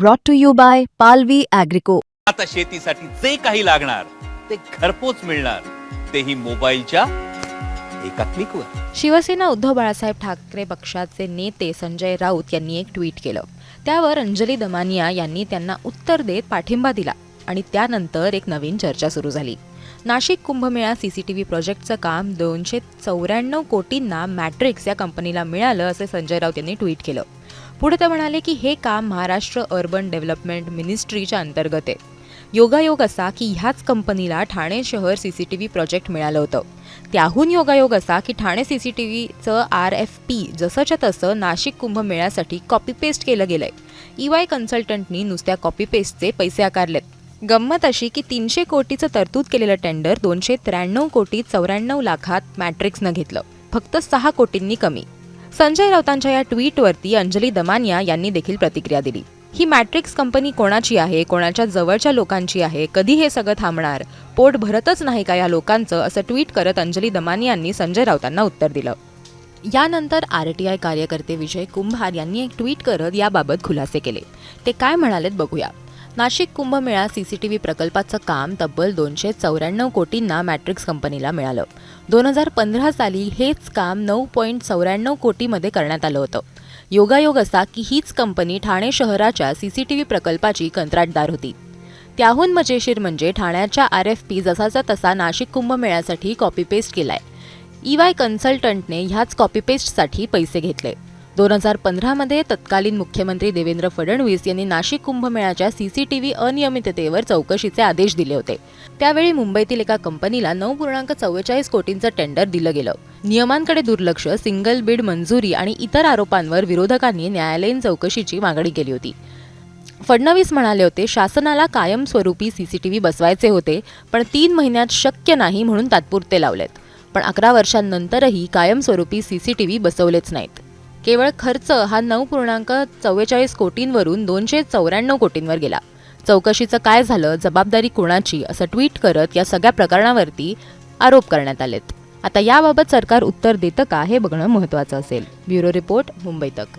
brought to you by Palvi Agrico. आता शेतीसाठी जे काही लागणार ते घरपोच मिळणार. तेही मोबाईलच्या एका क्लिकवर शिवसेना उद्धव बाळासाहेब ठाकरे पक्षाचे नेते संजय राऊत यांनी एक ट्विट केलं. त्यावर अंजली दमानिया यांनी त्यांना उत्तर देत पाठिंबा दिला आणि त्यानंतर एक नवीन चर्चा सुरू झाली. नाशिक कुंभमेळा सीसीटीव्ही प्रोजेक्टचं काम दोनशे चौऱ्याण्णव कोटींना मॅट्रिक्स या कंपनीला मिळालं असे संजय राऊत यांनी ट्विट केलं. पुढे ते म्हणाले की हे काम महाराष्ट्र अर्बन डेव्हलपमेंट मिनिस्ट्रीच्या अंतर्गत आहे. योगायोग असा की ह्याच कंपनीला ठाणे शहर C C T V project मिळालं होतं. त्याहून योगायोग असा की ठाणे सी सी टी व्हीचं आर एफ पी जसंच्या तसं नाशिक कुंभमेळ्यासाठी कॉपी पेस्ट केलं गेलंय. ई वाय कन्सल्टंटनी नुसत्या कॉपी पेस्टचे पैसे आकारलेत. गंमत अशी की तीनशे कोटीचं तरतूद केलेलं टेंडर दोनशे त्र्याण्णव कोटी चौऱ्याण्णव लाखात मॅट्रिक्सनं घेतलं. फक्त सहा कोटींनी कमी. संजय राऊतांच्या या ट्विटवरती अंजली दमानिया यांनी देखील प्रतिक्रिया दिली. ही मॅट्रिक्स कंपनी कोणाची आहे? कोणाच्या जवळच्या लोकांची आहे? कधी हे सगळं थांबणार? पोट भरतच नाही का या लोकांचं? असं ट्विट करत अंजली दमानियांनी संजय राऊतांना उत्तर दिलं. यानंतर आर टी आय कार्यकर्ते विजय कुंभार यांनी एक ट्विट करत याबाबत खुलासे केले. ते काय म्हणालेत बघूया. नाशिक कुंभमेळा सीसीटीव्ही प्रकल्पाचं काम तब्बल दोनशे चौऱ्याण्णव कोटींना मॅट्रिक्स कंपनीला मिळालं. दोन हजार पंधरा साली हेच काम नऊ पॉईंट चौऱ्याण्णव कोटीमध्ये करण्यात आलं होतं. योगायोग असा की हीच कंपनी ठाणे शहराच्या सीसीटीव्ही प्रकल्पाची कंत्राटदार होती. त्याहून मजेशीर म्हणजे ठाण्याच्या आर एफ पी जसाचा तसा नाशिक कुंभमेळ्यासाठी कॉपी पेस्ट केलाय. ई वाय कन्सल्टंटने ह्याच कॉपी पेस्टसाठी पैसे घेतले. दोन हजार पंधरामध्ये तत्कालीन मुख्यमंत्री देवेंद्र फडणवीस यांनी नाशिक कुंभमेळ्याच्या सीसीटीव्ही अनियमिततेवर चौकशीचे आदेश दिले होते. त्यावेळी मुंबईतील एका कंपनीला नऊ पूर्णांक चव्वेचाळीस कोटींचं टेंडर दिलं गेलं. नियमांकडे दुर्लक्ष सिंगल बिड मंजुरी आणि इतर आरोपांवर विरोधकांनी न्यायालयीन चौकशीची मागणी केली होती. फडणवीस म्हणाले होते शासनाला कायमस्वरूपी सीसीटीव्ही बसवायचे होते पण तीन महिन्यात शक्य नाही म्हणून तात्पुरते लावलेत. पण अकरा वर्षांनंतरही कायमस्वरूपी सीसीटीव्ही बसवलेच नाहीत. केवळ खर्च हा नऊ पूर्णांक चव्वेचाळीस कोटींवरून दोनशे चौऱ्याण्णव कोटींवर गेला. चौकशीचं काय झालं जबाबदारी कोणाची असं ट्विट करत या सगळ्या प्रकरणावरती आरोप करण्यात आलेत. आता याबाबत सरकार उत्तर देतं का हे बघणं महत्त्वाचं असेल. ब्युरो रिपोर्ट मुंबई तक.